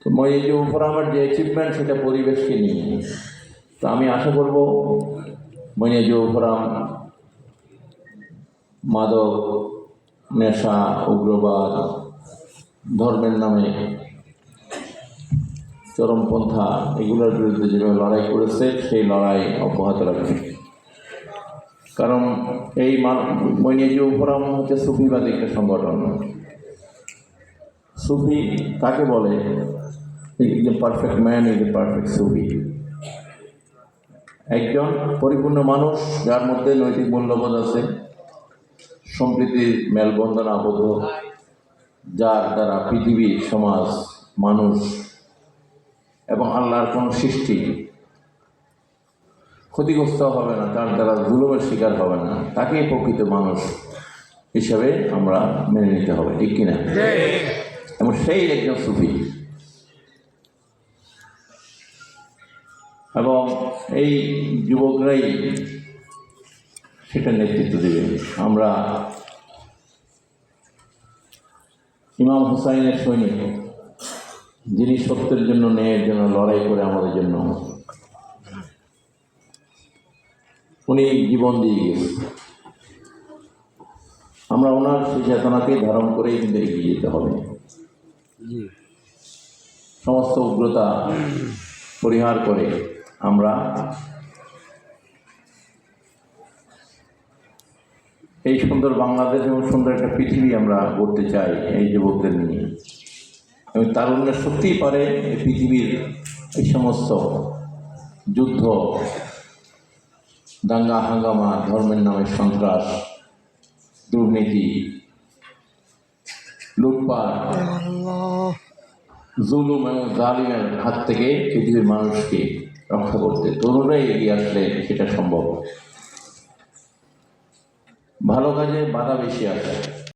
তো মই এই যে উপর আমার যে অ্যাচিভমেন্ট সেটা পরিবেশকে নিয়ে। তো আমি আশা করব মনিয়াজ উপরাম মাদক, নেশা, উগ্রবাদ, ধর্মের নামে চরমপন্থা এগুলোর বিরুদ্ধে যেভাবে লড়াই করেছে, সেই লড়াই অব্যাহত রাখবে। কারণ এই মৈনিয়াজি উপরাম হচ্ছে সুফিবাদী একটা সংগঠন। সুফি কাকে বলে? A perfect man is a perfect Sufi. একজন পরিপূর্ণ মানুষ, যার মধ্যে নৈতিক মূল্যবোধ আছে সম্প্রীতির মেলবন্ধন আবদ্ধ, যার দ্বারা পৃথিবী, সমাজ, মানুষ এবং আল্লাহর কোনো সৃষ্টি ক্ষতিগ্রস্ত হবে না, তার দ্বারা জুলুমের শিকার হবে না। তাকেই প্রকৃত মানুষ হিসাবে আমরা মেনে নিতে হবে, ঠিক কিনা? এবং সেই একজন সুফি এবং এই যুবকরাই সেটা নেতৃত্ব দেবে আমরা ইমাম হুসাইনের সৈনিক যিনি সত্যের জন্য, ন্যায়ের জন্য, লড়াই করে আমাদের জন্য। উনি জীবন দিয়ে গেছে আমরা ওনার সেই চেতনাকে ধারণ করেই কিন্তু এগিয়ে যেতে হবে। সমস্ত উগ্রতা পরিহার করে আমরা এই সুন্দর বাংলাদেশ এবং সুন্দর একটা পৃথিবী আমরা গড়তে চাই এই যুবকদের নিয়ে। এবং তারুণ্যের সত্যিই পারে এই পৃথিবীর এই সমস্ত যুদ্ধ, দাঙ্গা, হাঙ্গামা, ধর্মের নামে সন্ত্রাস, দুর্নীতি, লুটপাট জুলুম, জালিমের হাত থেকে পৃথিবীর মানুষকে রক্ষা করতে তরুণরাই এগিয়ে আসলে সেটা সম্ভব। ভালো কাজে বাধা বেশি আসে।